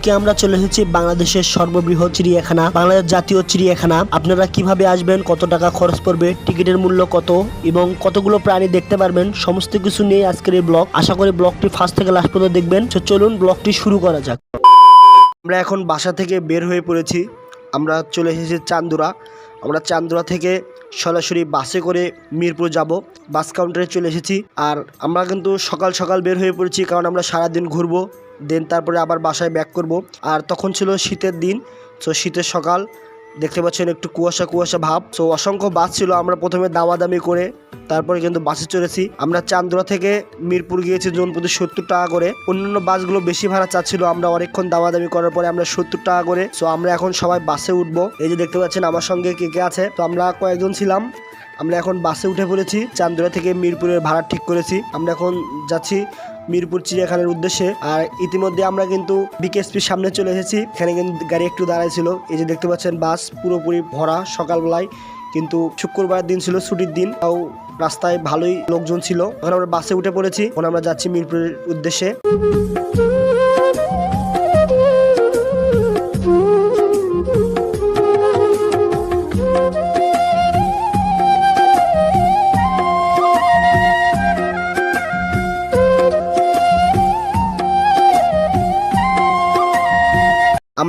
আজকে আমরা চলে এসেছি বাংলাদেশের সর্ববৃহৎ চিড়িয়াখানা, বাংলাদেশ জাতীয় চিড়িয়াখানা। আপনারা কীভাবে আসবেন, কত টাকা খরচ পড়বে, টিকিটের মূল্য কত এবং কতগুলো প্রাণী দেখতে পারবেন, সমস্ত কিছু নিয়ে আজকের এই ব্লগ। আশা করি ব্লগটি ফার্স্ট থেকে লাস্ট পর্যন্ত দেখবেন। তো চলুন ব্লগটি শুরু করা যাক। আমরা এখন বাসা থেকে বের হয়ে পড়েছি। আমরা চলে এসেছি চান্দুরা। আমরা চান্দুরা থেকে সরাসরি বাসে করে মিরপুর যাব। বাস কাউন্টারে চলে এসেছি। আর আমরা কিন্তু সকাল সকাল বের হয়ে পড়েছি কারণ আমরা সারাদিন ঘুরবো। দেন তারপরে আবার বাসায় ব্যাক করব। আর তখন ছিল শীতের দিন, তো শীতের সকাল, দেখতে পাচ্ছেন একটু কুয়াশা কুয়াশা ভাব। তো অসংখ্য বাস ছিল, আমরা প্রথমে দামাদামি করে তারপরে কিন্তু বাসে চড়েছি। আমরা চান্দুরা থেকে মিরপুর গিয়েছি জনপ্রতি সত্তর টাকা করে। অন্যান্য বাসগুলো বেশি ভাড়া চাচ্ছিল, আমরা অনেকক্ষণ দামাদামি করার পরে আমরা সত্তর টাকা করে। তো আমরা এখন সবাই বাসে উঠবো। এই যে দেখতে পাচ্ছেন আমার সঙ্গে কে কে আছে? তো আমরা কয়েকজন ছিলাম। আমরা এখন বাসে উঠে পড়েছি চান্দুরা থেকে মিরপুরের ভাড়া ঠিক করেছি। আমরা এখন যাচ্ছি মিরপুর চিড়িয়াখানার উদ্দেশ্যে। আর ইতিমধ্যে আমরা কিন্তু বিকেএসপির সামনে চলে এসেছি। এখানে কিন্তু গাড়ি একটু দাঁড়ায় ছিল। এই যে দেখতে পাচ্ছেন, বাস পুরোপুরি ভরা সকালবেলায়। কিন্তু শুক্রবার দিন ছিল, ছুটির দিন। তাও রাস্তায় ভালোই লোকজন ছিল। ওখানে আমরা বাসে উঠে পড়েছি। ওখানে আমরা যাচ্ছি মিরপুরের উদ্দেশ্যে।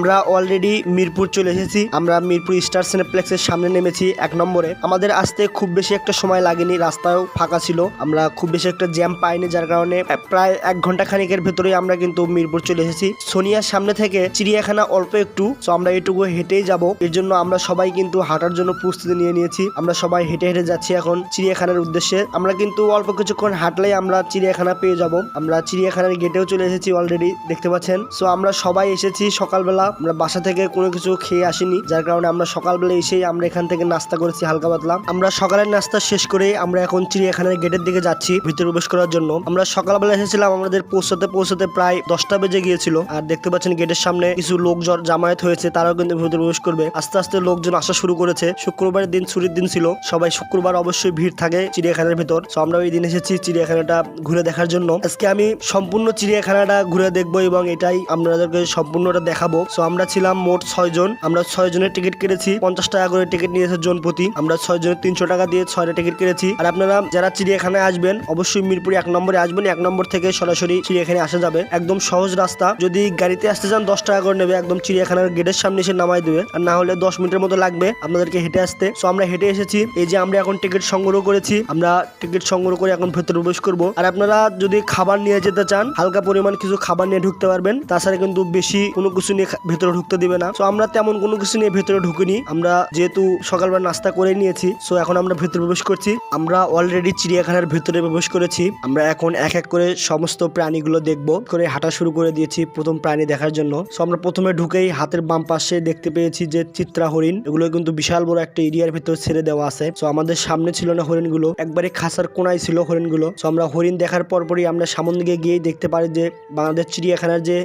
আমরা অলরেডি মিরপুর চলে এসেছি। আমরা মিরপুর স্টার সিনেপ্লেক্সের সামনে নেমেছি এক নম্বরে। আমাদের আসতে খুব বেশি একটা সময় লাগেনি, রাস্তাও ফাঁকা ছিল। আমরা খুব বেশি একটা জ্যাম পাইনি, যার কারণে প্রায় এক ঘণ্টা খানিকের ভেতরেই আমরা কিন্তু মিরপুর চলে এসেছি। সোনিয়ার সামনে থেকে চিড়িয়াখানা অল্প একটু তো আমরা এটুকু হেঁটেই যাব। এর জন্য আমরা সবাই কিন্তু হাঁটার জন্য প্রস্তুতি নিয়ে নিয়েছি। আমরা সবাই হেঁটে হেঁটে যাচ্ছি এখন চিড়িয়াখানার উদ্দেশ্যে। আমরা কিন্তু অল্প কিছুক্ষণ হাঁটলেই আমরা চিড়িয়াখানা পেয়ে যাব। আমরা চিড়িয়াখানার গেটেও চলে এসেছি অলরেডি দেখতে পাচ্ছেন। সো আমরা সবাই এসেছি সকালবেলা। আমরা বাসা থেকে কোনো কিছু খেয়ে আসিনি, যার কারণে আমরা সকালবেলা এসেই আমরা এখান থেকে নাস্তা করেছি হালকা পাতলা। আমরা সকালের নাস্তা শেষ করে আমরা এখন চিড়িয়াখানার গেটের দিকে যাচ্ছি ভিতরে প্রবেশ করার জন্য। আমরা সকালবেলা এসেছিলাম, আমাদের পৌঁছতে পৌঁছাতে প্রায় দশটা বেজে গিয়েছিল। আর দেখতে পাচ্ছেন গেটের সামনে কিছু লোকজন জামায়াত হয়েছে, তারাও কিন্তু ভিতরে প্রবেশ করবে। আস্তে আস্তে লোকজন আসা শুরু করেছে। শুক্রবারের দিন, ছুটির দিন ছিল। সবাই শুক্রবার অবশ্যই ভিড় থাকে চিড়িয়াখানার ভিতর। তো আমরা ওই দিন এসেছি চিড়িয়াখানাটা ঘুরে দেখার জন্য। আজকে আমি সম্পূর্ণ চিড়িয়াখানাটা ঘুরে দেখব এবং এটাই আপনাদেরকে সম্পূর্ণটা দেখাবো। আমরা ছিলাম মোট ছয় জন। আমরা ছয় জনের টিকিট কেটেছি। পঞ্চাশ টাকা করে টিকিট নিয়েছে জন প্রতি আমরা ছয় জনের তিনশো টাকা দিয়ে ছয়টা টিকিট কেটেছি। আর আপনারা যারা চিড়িয়াখানায় আসবেন, অবশ্যই মিরপুর এক নম্বরে আসবেন। এক নম্বর থেকে সরাসরি চিড়িয়াখানায় আসা যাবে। একদম সহজ রাস্তা। যদি গাড়িতে আসতে চান, দশ টাকা করে নেবে। একদম চিড়িয়াখানার গেটের সামনে এসে নামাই দেবে। আর না হলে দশ মিনিটের মতো লাগবে আপনাদেরকে হেঁটে আসতে। সো আমরা হেঁটে এসেছি। এই যে আমরা এখন টিকিট সংগ্রহ করেছি, আমরা টিকিট সংগ্রহ করে এখন ভেতরে প্রবেশ করব। আর আপনারা যদি খাবার নিয়ে যেতে চান, হালকা পরিমাণ কিছু খাবার নিয়ে ঢুকতে পারবেন। তাছাড়া কিন্তু বেশি কোনো কিছু নিয়ে ভেতরে ঢুকতে দিবে না। তো আমরা তেমন কোনো কিছু নিয়ে ভেতরে ঢুকিনি। আমরা যেহেতু সকালবেলা নাস্তা করে নিয়েছি সো এখন আমরা ভেতরে প্রবেশ করছি। আমরা অলরেডি চিড়িয়াখানার ভেতরে প্রবেশ করেছি। আমরা এখন এক এক করে সমস্ত প্রাণীগুলো দেখব। করে হাঁটা শুরু করে দিয়েছি প্রথম প্রাণী দেখার জন্য। সো আমরা প্রথমে ঢুকেই হাতের বাম পাশে দেখতে পেয়েছি যে চিত্রা হরিণ এগুলো কিন্তু বিশাল বড় একটা এরিয়ার ভেতরে ছেড়ে দেওয়া আছে। সো আমাদের সামনে ছিল না হরিণগুলো। একবারে খাসার কোনায় ছিল হরিণগুলো। সো আমরা হরিণ দেখার পরপরই আমরা সামন দিকে গিয়েই দেখতে পারি যে বাংলাদেশ চিড়িয়াখানার যে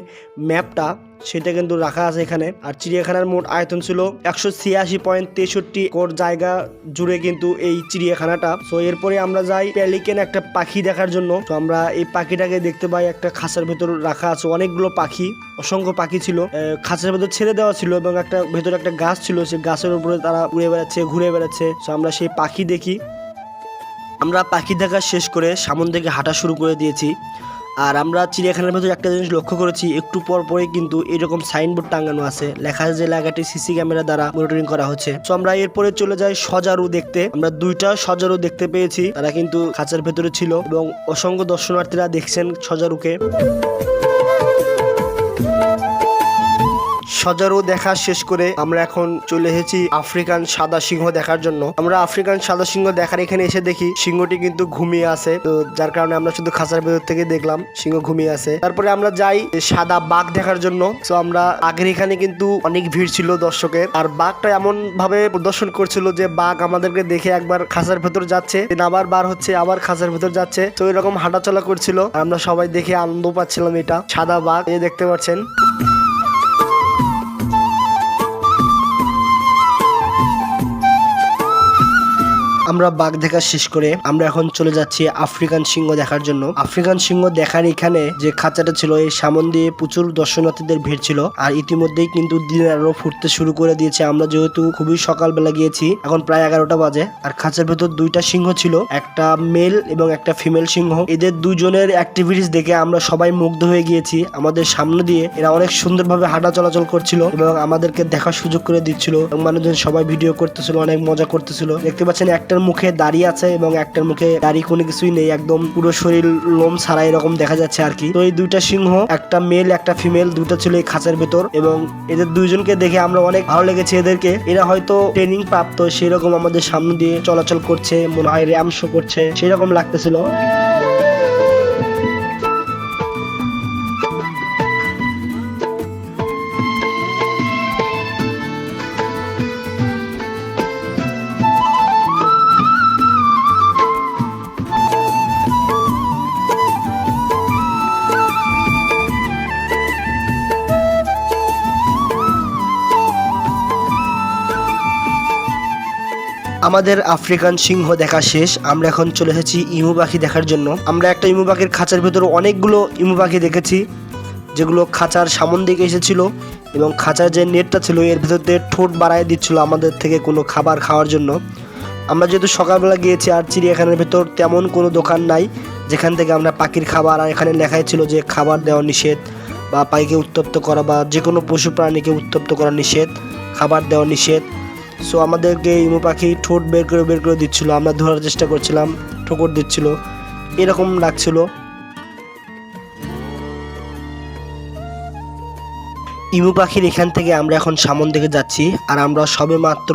ম্যাপটা সেটা কিন্তু রাখা আছে এখানে। আর চিড়িয়াখানার মোট আয়তন ছিল একশো ছিয়াশি পয়েন্ট তেষট্টি কোট জায়গা জুড়ে কিন্তু এই চিড়িয়াখানাটা। তো এরপরে আমরা যাই প্যালিকেন একটা পাখি দেখার জন্য। তো আমরা এই পাখিটাকে দেখতে পাই, একটা খাঁচার ভেতর রাখা আছে। অনেকগুলো পাখি, অসংখ্য পাখি ছিল। খাঁচার ভেতর ছেড়ে দেওয়া ছিল এবং একটা ভেতরে একটা গাছ ছিল। সেই গাছের উপরে তারা উড়ে বেড়াচ্ছে, ঘুরে বেড়াচ্ছে। তো আমরা সেই পাখি দেখি। আমরা পাখি দেখা শেষ করে সামন থেকে হাঁটা শুরু করে দিয়েছি। আর আমরা চিড়িয়াখানার ভেতরে একটা জিনিস লক্ষ্য করেছি, একটু পর পরে কিন্তু এরকম সাইনবোর্ড টাঙানো আছে। লেখা আছে যে এলাকাটি সিসি ক্যামেরা দ্বারা মনিটরিং করা হচ্ছে। তো আমরা এরপরে চলে যাই সজারু দেখতে। আমরা দুইটা সজারু দেখতে পেয়েছি। তারা কিন্তু খাঁচার ভেতরে ছিল এবং অসংখ্য দর্শনার্থীরা দেখছেন সজারুকে। সজারু দেখা শেষ করে আমরা এখন চলে এসেছি আফ্রিকান সাদা সিংহ দেখার জন্য। আমরা আফ্রিকান সাদা সিংহ দেখার এখানে এসে দেখি সিংহটি কিন্তু ঘুমিয়ে আছে। তো যার কারণে আমরা শুধু খাঁচার ভেতর থেকে দেখলাম সিংহ ঘুমিয়ে আছে। তারপরে আমরা যাই সাদা বাঘ দেখার জন্য। তো আমরা আগের এখানে কিন্তু অনেক ভিড় ছিল দর্শকের। আর বাঘটা এমন ভাবে প্রদর্শন করছিল যে বাঘ আমাদেরকে দেখে একবার খাঁচার ভেতর যাচ্ছে। আবার বার হচ্ছে, আবার খাঁচার ভেতর যাচ্ছে। তো এরকম হাঁটাচলা করছিল। আমরা সবাই দেখে আনন্দ পাচ্ছিলাম এটা। সাদা বাঘ, এই দেখতে পাচ্ছেন। আমরা বাঘ দেখা শেষ করে আমরা এখন চলে যাচ্ছি আফ্রিকান সিংহ দেখার জন্য। আফ্রিকান সিংহ দেখার এখানে যে খাঁচাটা ছিল, এই সামন দিয়ে প্রচুর দর্শনার্থীদের ভিড় ছিল। আর ইতিমধ্যেই কিন্তু দিন আরও ফুটতে শুরু করে দিয়েছে। আমরা যেহেতু খুবই সকালবেলা গিয়েছি, এখন প্রায় এগারোটা বাজে। আর খাঁচার ভেতর দুইটা সিংহ ছিল, একটা মেল এবং একটা ফিমেল সিংহ। এদের দুজনের অ্যাক্টিভিটিস দেখে আমরা সবাই মুগ্ধ হয়ে গিয়েছি। আমাদের সামনে দিয়ে এরা অনেক সুন্দরভাবে হাঁটা চলাচল করছিল এবং আমাদেরকে দেখার সুযোগ করে দিচ্ছিল। এবং মানুষজন সবাই ভিডিও করতেছিল, অনেক মজা করতেছিল। দেখতে পাচ্ছেন একটার মুখে দাঁড়িয়ে আছে এবং একটার মুখে দাড়ি কোনো কিছুই নেই, একদম পুরো শরীর লোম ছাড়া এরকম দেখা যাচ্ছে আর কি। তো এই দুইটা সিংহ, একটা মেল একটা ফিমেল দুটো ছিল এই খাঁচার ভেতর এবং এদের দুইজনকে দেখে আমরা অনেক ভালো লেগেছে এদেরকে। এরা হয়তো ট্রেনিং প্রাপ্ত, সেরকম আমাদের সামনে দিয়ে চলাচল করছে, মনে হয় র্যাম শো করছে, সেরকম লাগতেছিল। আমাদের আফ্রিকান সিংহ দেখা শেষ। আমরা এখন চলে এসেছি ইমু পাখি দেখার জন্য। আমরা একটা ইমু পাখির খাঁচার ভেতর অনেকগুলো ইমু পাখি দেখেছি, যেগুলো খাঁচার সামন দিকে এসেছিল এবং খাঁচার যে নেটটা ছিল, এর ভেতর দিয়ে ঠোঁট বাড়ায় দিচ্ছিল আমাদের থেকে কোনো খাবার খাওয়ার জন্য। আমরা যেহেতু সকালবেলা গিয়েছি আর চিড়িয়াখানার ভেতর তেমন কোনো দোকান নাই, যেখান থেকে আমরা পাখির খাবার আর এখানে লেখাই ছিল যে খাবার দেওয়া নিষেধ বা পাখিকে উত্তপ্ত করা বা যে কোনো পশু প্রাণীকে উত্তপ্ত করা নিষেধ, খাবার দেওয়া নিষেধ। সো আমাদেরকে ইমু পাখি ঠোঁট বের করে বের করে দিচ্ছিল। আমরা ধরার চেষ্টা করছিলাম, ঠোকর দিচ্ছিল। এরকম লাগছিল। ইমু পাখির এখান থেকে আমরা এখন সামন দিকে যাচ্ছি, আর আমরা সবে মাত্র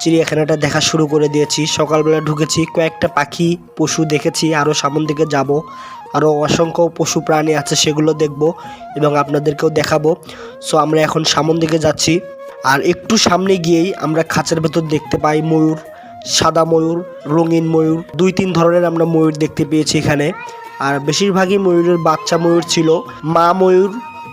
চিড়িয়াখানাটা দেখা শুরু করে দিয়েছি। সকালবেলা ঢুকেছি, কয়েকটা পাখি, পশু দেখেছি আরও সামন দিকে যাব। আরও অসংখ্য পশু প্রাণী আছে, সেগুলো দেখব এবং আপনাদেরকেও দেখাবো। সো আমরা এখন সামন দিকে যাচ্ছি। আর একটু সামনে গিয়েই আমরা খাঁচার ভেতর দেখতে পাই ময়ূর, সাদা ময়ূর, রঙিন ময়ূর, দুই তিন ধরনের আমরা ময়ূর দেখতে পেয়েছি এখানে। আর বেশিরভাগই ময়ূরের বাচ্চা ময়ূর ছিল। মা ময়ূর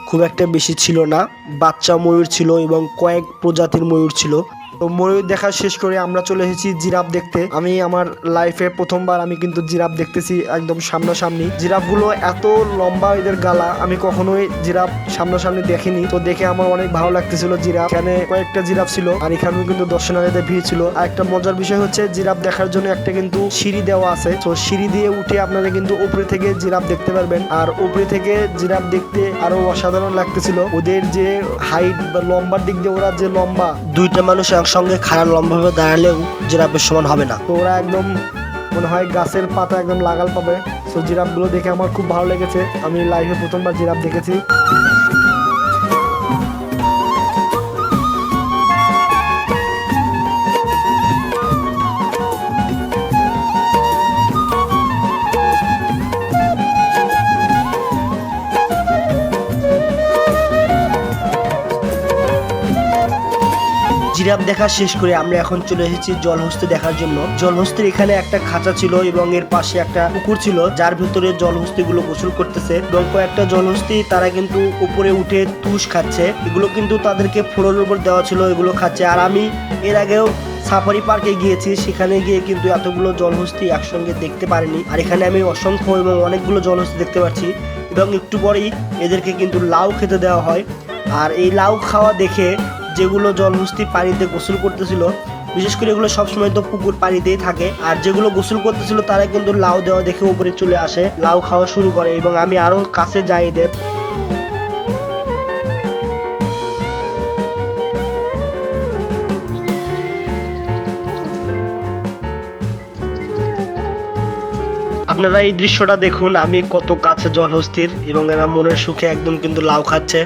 খুব একটা বেশি ছিল না, বাচ্চা ময়ূর ছিল এবং কয়েক প্রজাতির ময়ূর ছিল। তো ময়ূর দেখা শেষ করে আমরা চলে এসেছি জিরাফ দেখতে। আমি আমার লাইফে প্রথমবার আমি কিন্তু জিরাফ দেখতেছি একদম সামনাসামনি। জিরাফগুলো এত লম্বা এদের গালা, আমি কখনোই জিরাফ সামনাসামনি দেখিনি। তো দেখে আমার অনেক ভালো লাগতেছিল জিরাফ। এখানে কয়েকটা জিরাফ ছিল, আর এখানেও কিন্তু দর্শনার্থীদের ভিড় ছিল। আর একটা মজার বিষয় হচ্ছে, জিরাফ দেখার জন্য একটা কিন্তু সিঁড়ি দেওয়া আছে। তো সিঁড়ি দিয়ে উঠে আপনারা কিন্তু উপরে থেকে জিরাফ দেখতে পারবেন। আর উপরে থেকে জিরাফ দেখতে আরও অসাধারণ লাগতেছিল। ওদের যে হাইট বা লম্বার দিক দিয়ে ওরা যে লম্বা, দুইটা মানুষ একসঙ্গে খারাপ লম্বাভাবে দাঁড়ালেও জিরাফের সমান হবে না। তো ওরা একদম মনে হয় গাছের পাতা একদম লাগাল পাবে। সো জিরাফগুলো দেখে আমার খুব ভালো লেগেছে। আমি লাইফে প্রথমবার জিরাফ দেখেছি। জিরাফ দেখা শেষ করে আমরা এখন চলে এসেছি জলহস্তি দেখার জন্য। জলহস্তির এখানে একটা খাঁচা ছিল এবং এর পাশে একটা পুকুর ছিল, যার ভিতরে জলহস্তি গুলো গোসল করতেছে এবং কয়েকটা জলহস্তি তারা কিন্তু উপরে উঠে তুষ খাচ্ছে। এগুলো কিন্তু তাদেরকে ফ্লোরের উপর দেওয়া ছিল, এগুলো খাচ্ছে। আর আমি এর আগেও সাফারি পার্কে গিয়েছি, সেখানে গিয়ে কিন্তু এতগুলো জলহস্তি একসঙ্গে দেখতে পারিনি। আর এখানে আমি অসংখ্য এবং অনেকগুলো জলহস্তি দেখতে পাচ্ছি এবং একটু পরেই এদেরকে কিন্তু লাউ খেতে দেওয়া হয়। আর এই লাউ খাওয়া দেখে যেগুলো জলহস্তি পানিতে গোসল করতেছিল, বিশেষ করে এগুলো সবসময় তো পুকুর পানিতেই থাকে, আর যেগুলো গোসল করতেছিল তারা কিন্তু লাউ দেওয়া দেখে উপরে চলে আসে, লাউ খাওয়া শুরু করে এবং আমি আরও কাছে যাই এদের। আপনারা এই দৃশ্যটা দেখুন, আমি কত কাছে জলহস্তির এবং এরা মনের সুখে একদম কিন্তু লাউ খাচ্ছে।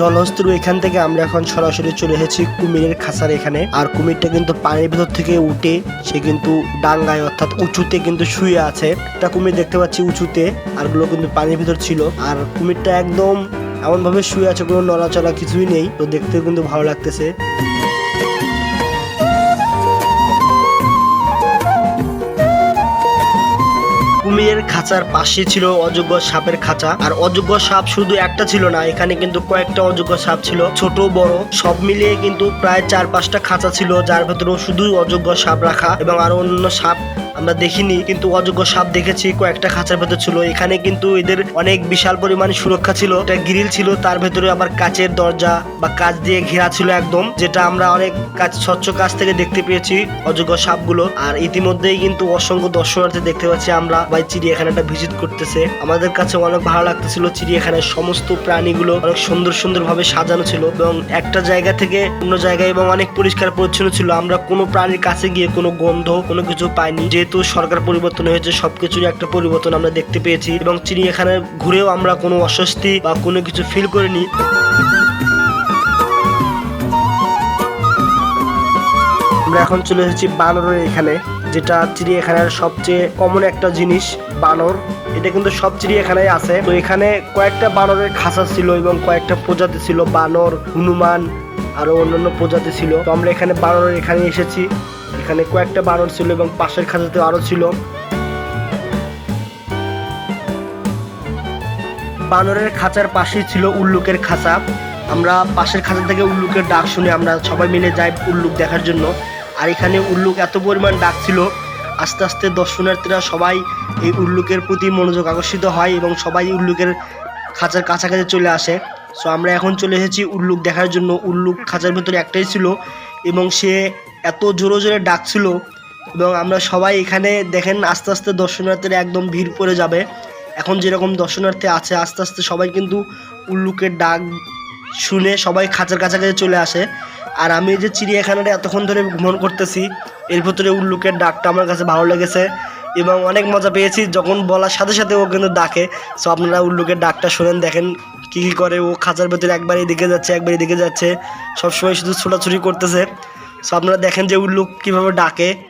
জলহস্তির এখান থেকে আমরা এখন সরাসরি চলে এসেছি কুমিরের খাসার এখানে। আর কুমিরটা কিন্তু পানির ভেতর থেকে উঠে সে কিন্তু ডাঙ্গায় অর্থাৎ উঁচুতে কিন্তু শুয়ে আছে। একটা কুমির দেখতে পাচ্ছি উঁচুতে, আরগুলো কিন্তু পানির ভেতর ছিল। আর কুমিরটা একদম এমন ভাবে শুয়ে আছে কোনো নড়াচড়া কিছুই নেই, তো দেখতে কিন্তু ভালো লাগতেছে। কুমিরের খাঁচার পাশে ছিল অযোগ্য সাপের খাঁচা। আর অযোগ্য সাপ শুধু একটা ছিল না, এখানে কিন্তু কয়েকটা অযোগ্য সাপ ছিল, ছোট, বড়, সব মিলিয়ে কিন্তু প্রায় চার পাঁচটা খাঁচা ছিল, যার ভেতরেও শুধু অযোগ্য সাপ রাখা এবং আরও অন্য সাপ আমরা দেখিনি। কিন্তু অযোগ্য সাপ দেখেছি কয়েকটা খাঁচার ভেতর ছিল। এখানে কিন্তু এদের অনেক বিশাল পরিমাণ সুরক্ষা ছিল। একটা গ্রিল ছিল, তার ভেতরে আবার কাচের দরজা বা কাচ দিয়ে ঘেরা ছিল একদম, যেটা আমরা অনেক কাজ, স্বচ্ছ কাছ থেকে দেখতে পেয়েছি অযোগ্য সাপগুলো। আর ইতিমধ্যেই কিন্তু অসংখ্য দর্শনার্থী দেখতে পাচ্ছি আমরা ভাই চিড়িয়াখানাটা ভিজিট করতেছে। আমাদের কাছে অনেক ভালো লাগতেছিল চিড়িয়াখানায় সমস্ত প্রাণীগুলো অনেক সুন্দর সুন্দর ভাবে সাজানো ছিল এবং একটা জায়গা থেকে অন্য জায়গায় এবং অনেক পরিষ্কার পরিচ্ছন্ন ছিল। আমরা কোনো প্রাণীর কাছে গিয়ে কোনো গন্ধ, কোনো কিছু পাইনি। যেহেতু সরকার পরিবর্তন হয়েছে সবকিছুর একটা পরিবর্তন আমরা দেখতে পেয়েছি এবং চিড়িয়াখানায় ঘুরেও আমরা কোনো অস্বস্তি বা কোনো কিছু ফিল করিনি। আমরা এখন চলে এসেছি বানরের এখানে। যেটা চিড়িয়াখানার সবচেয়ে কমন একটা জিনিস, বানর। এটা কিন্তু সব চিড়িয়াখানায় আছে। তো এখানে কয়েকটা বানরের খাঁচা ছিল এবং কয়েকটা প্রজাতি ছিল। বানর, হনুমান, আরও অন্যান্য প্রজাতি ছিল। তো আমরা এখানে বানরের এখানে এসেছি। এখানে কয়েকটা বানর ছিল এবং পাশের খাঁচাতে আরও ছিল। বানরের খাঁচার পাশেই ছিল উল্লুকের খাঁচা। আমরা পাশের খাঁচা থেকে উল্লুকের ডাক শুনে আমরা সবাই মিলে যাই উল্লুক দেখার জন্য। আর এখানে উল্লুক এত পরিমাণ ডাক ছিল, আস্তে আস্তে দর্শনার্থীরা সবাই এই উল্লুকের প্রতি মনোযোগ আকর্ষিত হয় এবং সবাই উল্লুকের খাঁচার কাছাকাছি চলে আসে। সো আমরা এখন চলে এসেছি উল্লুক দেখার জন্য। উল্লুক খাঁচার ভেতরে একটাই ছিল এবং সে এত জোরে জোরে ডাক ডাকছিল এবং আমরা সবাই এখানে দেখেন আস্তে আস্তে দর্শনার্থীরা একদম ভিড় পড়ে যাবে। এখন যেরকম দর্শনার্থী আছে, আস্তে আস্তে সবাই কিন্তু উল্লুকের ডাক শুনে সবাই খাঁচার কাছাকাছি চলে আসে। আর আমি যে চিড়িয়াখানাটা এতক্ষণ ধরে ভ্রমণ করতেছি, এর ভিতরে উল্লুকের ডাকটা আমার কাছে ভালো লেগেছে এবং অনেক মজা পেয়েছি। যখন বলার সাথে সাথে ও কিন্তু ডাকে। সো আপনারা উল্লুকের ডাকটা শোনেন, দেখেন কী কী করে। ও খাঁচার ভেতরে একবার এদিকে যাচ্ছে, একবার এদিকে যাচ্ছে। সবসময় শুধু ছোটাছুটি করতেছে। সো আপনারা দেখেন যে উল্লুক কীভাবে ডাকে।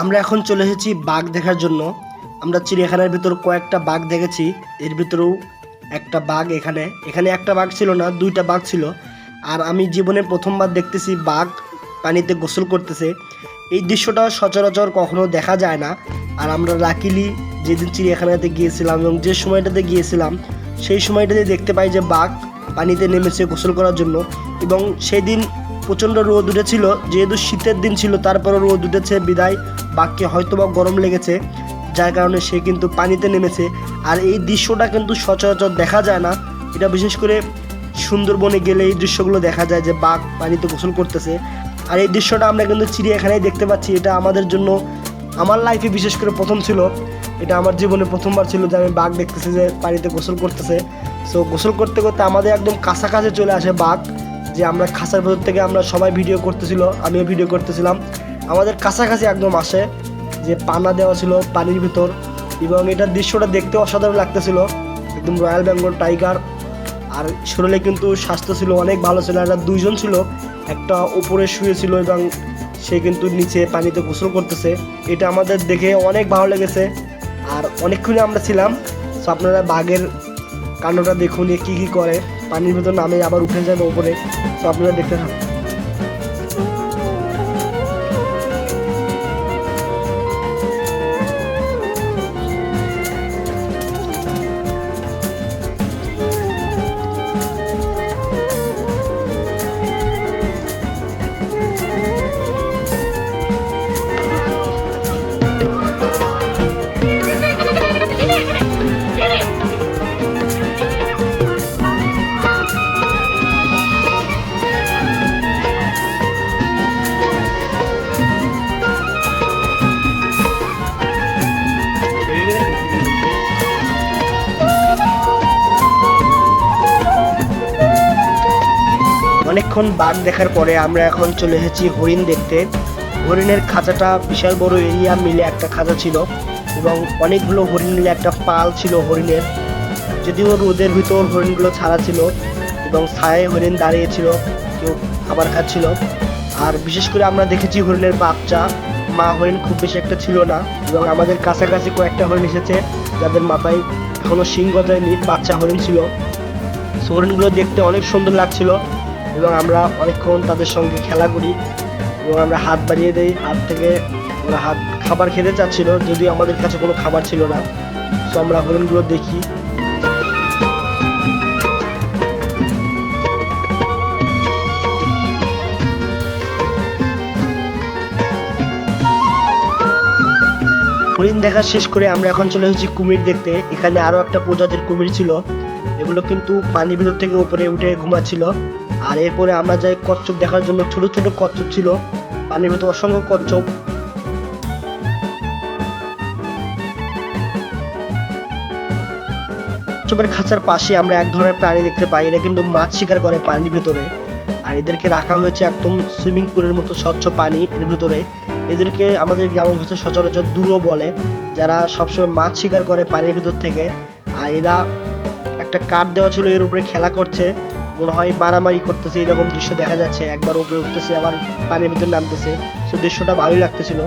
আমরা এখন চলে এসেছি বাঘ দেখার জন্য। আমরা চিড়িয়াখানার ভিতর কয়েকটা বাঘ দেখেছি। এর ভিতরেও একটা বাঘ এখানে। এখানে একটা বাঘ ছিল না, দুইটা বাঘ ছিল। আর আমি জীবনে প্রথমবার দেখতেছি বাঘ পানিতে গোসল করতেছে। এই দৃশ্যটা সচরাচর কখনো দেখা যায় না। আর আমরা লাকিলি যেদিন চিড়িয়াখানাতে গিয়েছিলাম এবং যে সময়টাতে গিয়েছিলাম, সেই সময়টাতে দেখতে পাই যে বাঘ পানিতে নেমেছে গোসল করার জন্য এবং সেই দিন প্রচণ্ড রোদ উঠেছিল। যেহেতু শীতের দিন ছিল, তারপরও রোদ উঠেছে। বিদায়, বাঘকে হয়তো বা গরম লেগেছে, যার কারণে সে কিন্তু পানিতে নেমেছে। আর এই দৃশ্যটা কিন্তু সচরাচর দেখা যায় না। এটা বিশেষ করে সুন্দরবনে গেলে এই দৃশ্যগুলো দেখা যায় যে বাঘ পানিতে গোসল করতেছে। আর এই দৃশ্যটা আমরা কিন্তু চিড়িয়াখানায় দেখতে পাচ্ছি। এটা আমাদের জন্য, আমার লাইফে বিশেষ করে প্রথম ছিল। এটা আমার জীবনে প্রথমবার ছিল যে আমি বাঘ দেখতেছি যে পানিতে গোসল করতেছে। সো গোসল করতে করতে আমাদের একদম কাছাকাছি চলে আসে বাঘ, যে আমরা খাঁচার ভেতর থেকে আমরা সবাই ভিডিও করতেছিল, আমিও ভিডিও করতেছিলাম। আমাদের কাছাকাছি একদম আসে, যে পানা দেওয়া ছিল পানির ভিতর এবং এটার দৃশ্যটা দেখতে অসাধারণ লাগতেছিল। একদম রয়্যাল বেঙ্গল টাইগার আর শরীরে কিন্তু স্বাস্থ্য ছিল অনেক ভালো ছিল একটা দুইজন ছিল। একটা ওপরে শুয়ে ছিল এবং সে কিন্তু নিচে পানিতে গোসল করতেছে। এটা আমাদের দেখে অনেক ভালো লেগেছে। আর অনেকক্ষণই আমরা ছিলাম। সো আপনারা বাঘের কাণ্ডটা দেখুন কী কী করে। পানির ভেতর নামে আবার উঠে যাবে ওপরে সো আপনারা দেখতে থাকুন। অনেকক্ষণ বাঘ দেখার পরে আমরা এখন চলে এসেছি হরিণ দেখতে। হরিণের খাঁচাটা বিশাল বড় এরিয়া মিলে একটা খাঁচা ছিল এবং অনেকগুলো হরিণ মিলে একটা পাল ছিল হরিণের। যদিও রোদের ভিতর হরিণগুলো ছাড়া ছিল এবং ছায়ে হরিণ দাঁড়িয়েছিল, কেউ খাবার খাচ্ছিল। আর বিশেষ করে আমরা দেখেছি হরিণের বাচ্চা। মা হরিণ খুব বেশি একটা ছিল না এবং আমাদের কাছাকাছি কয়েকটা হরিণ এসেছে যাদের মাথায় এখনও সিং গজায়নি বাচ্চা হরিণ ছিল। হরিণগুলো দেখতে অনেক সুন্দর লাগছিল। এবং আমরা অনেকক্ষণ তাদের সঙ্গে খেলা করি এবং আমরা হাত বাড়িয়ে দেই। হাত থেকে ওরা হাত খাবার খেতে চাচ্ছিল, যদিও আমাদের কাছে কোনো খাবার ছিল না। তো আমরা হরিণগুলো দেখি। হরিণ দেখা শেষ করে আমরা এখন চলে এসেছি কুমির দেখতে। এখানে আরও একটা প্রজাতির কুমির ছিল। এগুলো কিন্তু পানির ভিতর থেকে উপরে উঠে ঘুমাচ্ছিল। আর এরপরে আমরা যাই কচ্ছপ দেখার জন্য, ছোট ছোট কচ্ছপ ছিল। পানির ভিতর অসংখ্য কচ্ছপ। কচ্ছপের খাঁচার পাশে আমরা এক ধরনের প্রাণী দেখতে পাই। এরা কিন্তু মাছ শিকার করে পানির ভিতরে। আর এদেরকে রাখা হয়েছে একদম সুইমিং পুলের মতো স্বচ্ছ পানি এর ভিতরে। এদেরকে আমাদের গ্রামের ভাষায় সচরাচর দুলো বলে, যারা সবসময় মাছ শিকার করে পানির ভিতর থেকে। আর এরা একটা কাঠ দেওয়া ছিল এর উপরে খেলা করছে। মনে হয় মারামারি করতেছে, এরকম দৃশ্য দেখা যাচ্ছে। একবার উপরে উঠতেছে, আবার পানির ভিতর নামতেছে। সে দৃশ্যটা ভালোই লাগতেছিল।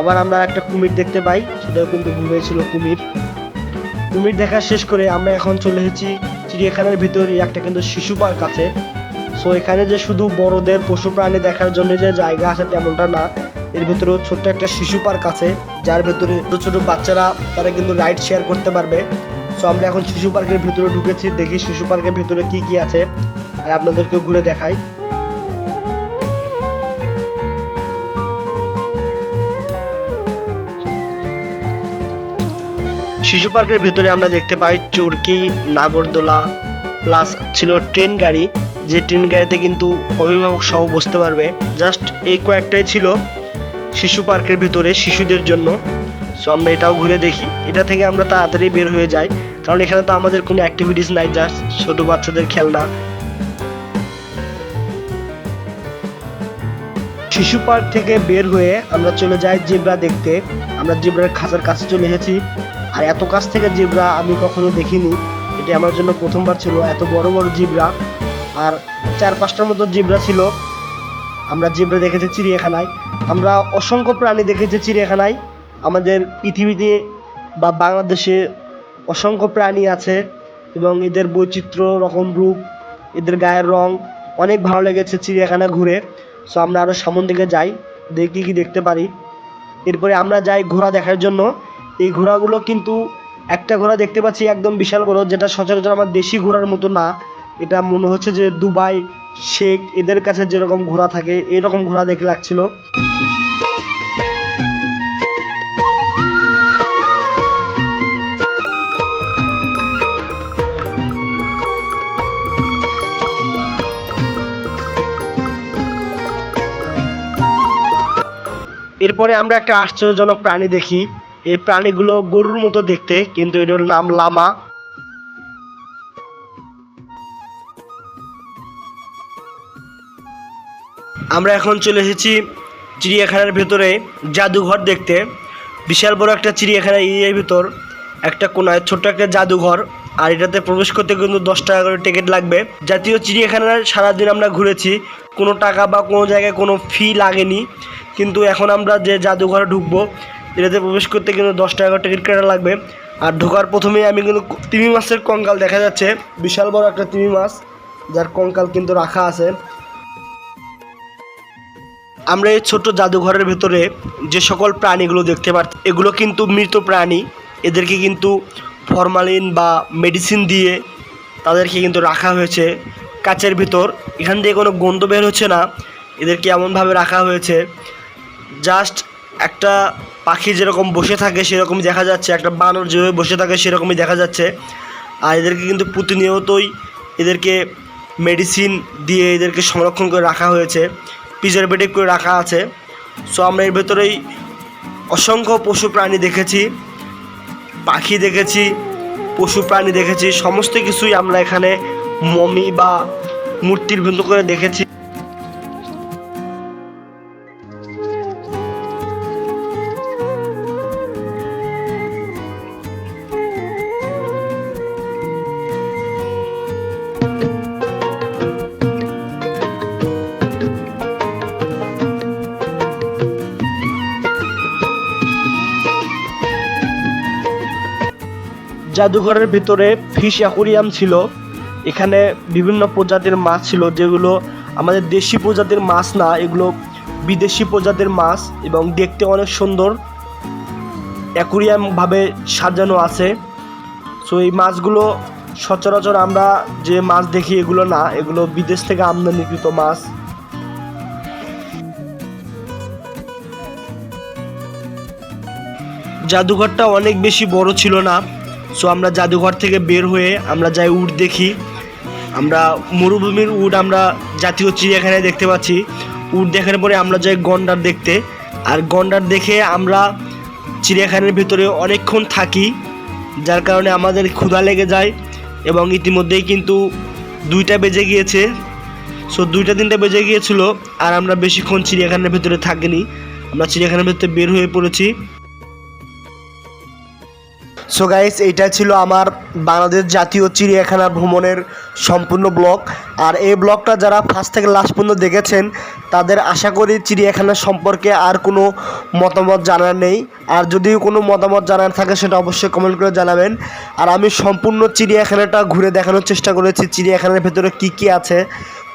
আবার আমরা একটা কুমির দেখতে পাই, সেটাও কিন্তু ঘুমিয়েছিল কুমির। কুমির দেখা শেষ করে আমরা এখন চলে এসেছি চিড়িয়াখানার ভিতরে, একটা কিন্তু শিশু পার্ক আছে। সো এখানে যে শুধু বড়দের পশু প্রাণী দেখার জন্য যে জায়গা আছে তেমনটা না, এর ভিতরে ছোট্ট একটা শিশু পার্ক আছে, যার ভিতরে ছোট ছোট বাচ্চারা, তারা কিন্তু রাইড শেয়ার করতে পারবে। সো আমরা এখন শিশু পার্কের ভিতরে ঢুকেছি, দেখি শিশু পার্কের ভিতরে কি কি আছে, আর আপনাদেরকে ঘুরে দেখাই। শিশু পার্কের ভিতরে আমরা দেখতে পাই চরকি, নাগরদোলা, প্লাস ছিল ট্রেন গাড়ি। যে ট্রেন গাড়িতে কিন্তু অভিভাবক সহ বসতে পারবে। জাস্ট এই কয়েকটাই ছিল শিশু পার্কের ভিতরে শিশুদের জন্য। সো আমরা এটাও ঘুরে দেখি। এটা থেকে আমরা তাড়াতাড়ি বের হয়ে যাই। কারণ এখানে তো আমাদের কোনো অ্যাক্টিভিটিস নাই জাস্ট ছোট বাচ্চাদের খেলনা। শিশু পার্ক থেকে বের হয়ে আমরা চলে যাই জেব্রা দেখতে। আমরা জেব্রার খাঁচার কাছে চলে এসেছি। আর এত কাছ থেকে জেব্রা আমি কখনো দেখিনি। এটা আমার জন্য প্রথমবার ছিল। এত বড় বড় জিব্রা। আর চার পাঁচটার মতো জিব্রা ছিল। আমরা জিব্রা দেখেছি চিড়িয়াখানায়। আমরা অসংখ্য প্রাণী দেখেছি চিড়িয়াখানায়। আমাদের পৃথিবীতে বা বাংলাদেশে অসংখ্য প্রাণী আছে এবং এদের বৈচিত্র্য, রকম রূপ, এদের গায়ের রং অনেক ভালো লেগেছে চিড়িয়াখানা ঘুরে। সো আমরা আরও সামন দিকে যাই, দেখি কি দেখতে পারি। এরপরে আমরা যাই ঘোড়া দেখার জন্য। এই ঘোড়াগুলো কিন্তু একটা ঘোড়া দেখতে পাচ্ছি একদম বিশাল বড়, যেটা সচরাচর আমার দেশি ঘোড়ার মতো না। এটা মনে হচ্ছে যে দুবাই, শেখ, এদের কাছে যেরকম ঘোড়া থাকে, এরকম ঘোড়া দেখে লাগছিল। এরপরে আমরা একটা আশ্চর্যজনক প্রাণী দেখি। এই প্রাণীগুলো গরুর মতো দেখতে, কিন্তু এটার নাম লামা। আমরা এখন চলে এসেছি চিড়িয়াখানার ভেতরে জাদুঘর দেখতে। বিশাল বড় একটা চিড়িয়াখানা এরিয়ার ভিতর। একটা কোনায় ছোট্ট একটা জাদুঘর। আর এটাতে প্রবেশ করতে কিন্তু দশ টাকা করে টিকিট লাগবে। জাতীয় চিড়িয়াখানার সারাদিন আমরা ঘুরেছি। কোনো টাকা বা কোনো জায়গায় কোনো ফি লাগেনি। কিন্তু এখন আমরা যে জাদুঘরে ঢুকবো, এটাতে প্রবেশ করতে কিন্তু দশ টাকা করে টিকিট কাটা লাগবে। আর ঢোকার প্রথমেই আমি কিন্তু তিমি মাছের কঙ্কাল দেখা যাচ্ছে। বিশাল বড় একটা তিমি মাছ, যার কঙ্কাল কিন্তু রাখা আছে। আমরা এই ছোট্ট জাদুঘরের ভেতরে যে সকল প্রাণীগুলো দেখতে পাচ্ছি এগুলো কিন্তু মৃত প্রাণী। এদেরকে কিন্তু ফরমালিন বা মেডিসিন দিয়ে তাদেরকে কিন্তু রাখা হয়েছে কাচের ভিতর। এখান থেকে কোনো গন্ধ বের হচ্ছে না। এদেরকে এমনভাবে রাখা হয়েছে। জাস্ট একটা পাখি যেরকম বসে থাকে সেরকমই দেখা যাচ্ছে। একটা বানর যেভাবে বসে থাকে সেরকমই দেখা যাচ্ছে। আর এদেরকে কিন্তু প্রতিনিয়তই এদেরকে মেডিসিন দিয়ে এদেরকে সংরক্ষণ করে রাখা হয়েছে। প্রিজারভেটিভ করে রাখা আছে। সো আমরা এর ভেতরেই অসংখ্য পশু প্রাণী দেখেছি, পাখি দেখেছি, পশু প্রাণী দেখেছি, সমস্ত কিছুই আমরা এখানে মমি বা মূর্তির ভিন্ন করে দেখেছি। জাদুঘরের ভিতরে ফিশ অ্যাকুরিয়াম ছিল। এখানে বিভিন্ন প্রজাতির মাছ ছিল, যেগুলো আমাদের দেশি প্রজাতির মাছ না, এগুলো বিদেশি প্রজাতির মাছ এবং দেখতে অনেক সুন্দর। অ্যাকুরিয়াম ভাবে সাজানো আছে। সো এই মাছগুলো সচরাচর আমরা যে মাছ দেখি এগুলো না, এগুলো বিদেশ থেকে আমদানিকৃত মাছ। জাদুঘরটা অনেক বেশি বড় ছিল না। সো আমরা জাদুঘর থেকে বের হয়ে আমরা যাই উট দেখি। আমরা মরুভূমির উট আমরা জাতীয় চিড়িয়াখানায় দেখতে পাচ্ছি। উট দেখার পরে আমরা যাই গন্ডার দেখতে। আর গন্ডার দেখে আমরা চিড়িয়াখানার ভিতরে অনেকক্ষণ থাকি, যার কারণে আমাদের ক্ষুধা লেগে যায় এবং ইতিমধ্যেই কিন্তু দুইটা বেজে গিয়েছে। সো দুইটা তিনটা বেজে গিয়েছিল আর আমরা বেশিক্ষণ চিড়িয়াখানার ভিতরে থাকিনি। আমরা চিড়িয়াখানার ভিতরে বের হয়ে পড়েছি। সো গাইস এইটা ছিল আমার বাংলাদেশ জাতীয় চিড়িয়াখানা ভ্রমণের সম্পূর্ণ ব্লগ। আর এই ব্লগটা যারা ফার্স্ট থেকে লাস্ট পর্যন্ত দেখেছেন, তাদের আশা করি চিড়িয়াখানা সম্পর্কে আর কোনো মতামত জানার নেই। আর যদি কোনো মতামত জানার থাকে, সেটা অবশ্যই কমেন্ট করে জানাবেন। আর আমি সম্পূর্ণ চিড়িয়াখানাটা ঘুরে দেখানোর চেষ্টা করেছি, চিড়িয়াখানার ভেতরে কি কি আছে,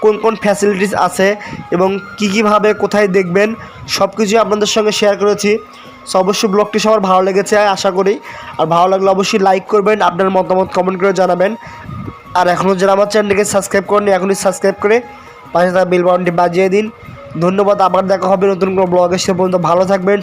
কোন কোন ফ্যাসিলিটিস আছে, এবং কী কীভাবে কোথায় দেখবেন সব কিছুই আপনাদের সঙ্গে শেয়ার করেছি। সো অবশ্যই ব্লগটি সবার ভালো লেগেছে, আশা করি। আর ভালো লাগলে অবশ্যই লাইক করবেন, আপনার মতামত কমেন্ট করে জানাবেন। আর এখনও যারা আমার চ্যানেলটিকে সাবস্ক্রাইব করেনি এখনই সাবস্ক্রাইব করে পাশে থাকা বেল বাটনটি বাজিয়ে দিন। ধন্যবাদ, আবার দেখা হবে নতুন কোনো ব্লগে সে পর্যন্ত ভালো থাকবেন